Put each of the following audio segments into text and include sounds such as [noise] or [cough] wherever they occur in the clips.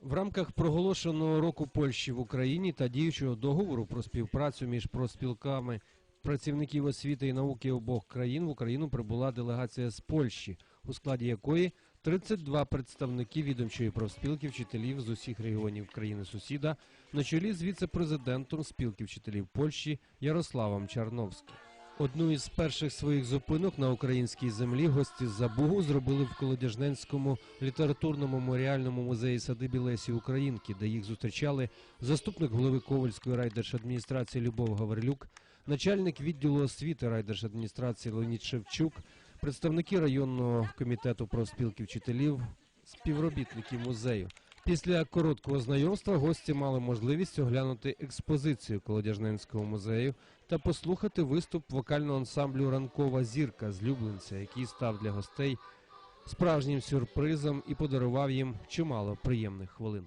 В рамках проголошеного року Польщі в Україні та діючого договору про співпрацю між профспілками працівників освіти і науки обох країн в Україну прибула делегація з Польщі, у складі якої 32 представники відомчої профспілки вчителів з усіх регіонів країни сусіда на чолі з віце-президентом спілки вчителів Польщі Ярославом Чарновським. Одну із перших своїх зупинок на українській землі гості з Забугу зробили в Колодяжненському літературному меморіальному музеї садибі Лесі Українки, де їх зустрічали заступник голови Ковальської райдержадміністрації Любов Гаврилюк, начальник відділу освіти райдержадміністрації Леонід Шевчук, представники районного комітету профспілки вчителів, співробітники музею. Після короткого знайомства гості мали можливість оглянути експозицію Колодяжненського музею та послухати виступ вокального ансамблю Ранкова зірка з Люблинця, який став для гостей справжнім сюрпризом і подарував їм чимало приємних хвилин.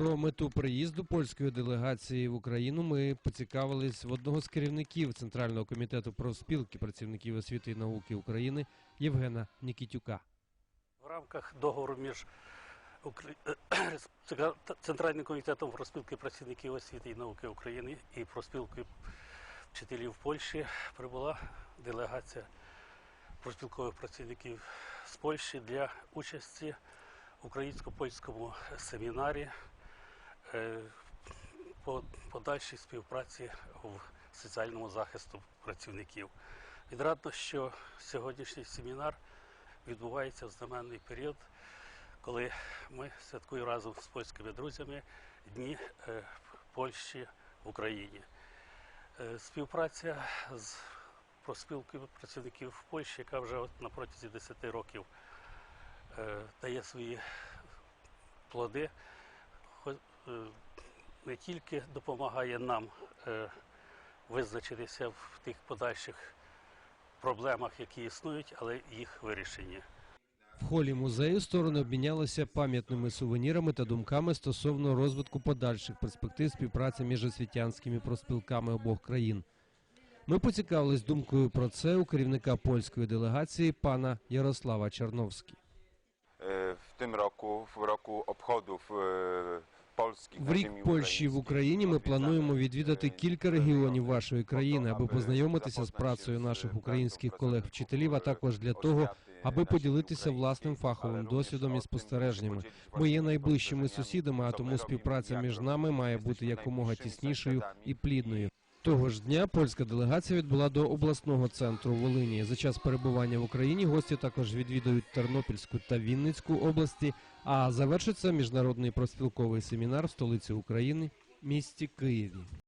Про мету приїзду польської делегації в Україну ми поцікавились в одного з керівників Центрального комітету профспілки працівників освіти і науки України Євгена Нікітюка. В рамках договору між [coughs] Центральним комітетом розпілки працівників освіти і науки України і проспілкою вчителів Польщі прибула делегація проспілкових працівників з Польщі для участі в українсько-польському семінарі по подальшій співпраці в соціальному захисту працівників. Відрадно, що сьогоднішній семінар відбувається в знаменний період, коли ми святкуємо разом з польськими друзями Дні е, Польщі в Україні. Е, Співпраця з проспілкою працівників в Польщі, яка вже на протязі 10 років е, дає свої плоди, е, не тільки допомагає нам е, визначитися в тих подальших проблемах, які існують, але їх вирішенні. В холі музею сторони обмінялися пам'ятними сувенірами та думками стосовно розвитку подальших перспектив співпраці між освітянськими профспілками обох країн. Ми поцікавились думкою про це у керівника польської делегації пана Ярослава Чарновського. E, w tym roku, w roku obchodów e, polskich. В рік Польщі в Україні ми плануємо відвідати кілька регіонів вашої країни, аби познайомитися з працею наших українських колег-вчителів, а також для того, аби поділитися власним фаховим досвідом і спостереженнями. Ми є найближчими сусідами, а тому співпраця між нами має бути якомога тіснішою і плідною. Того ж дня польська делегація відбула до обласного центру Волині. За час перебування в Україні гості також відвідують Тернопільську та Вінницьку області. А завершиться міжнародний профспілковий семінар в столиці України місті Києві.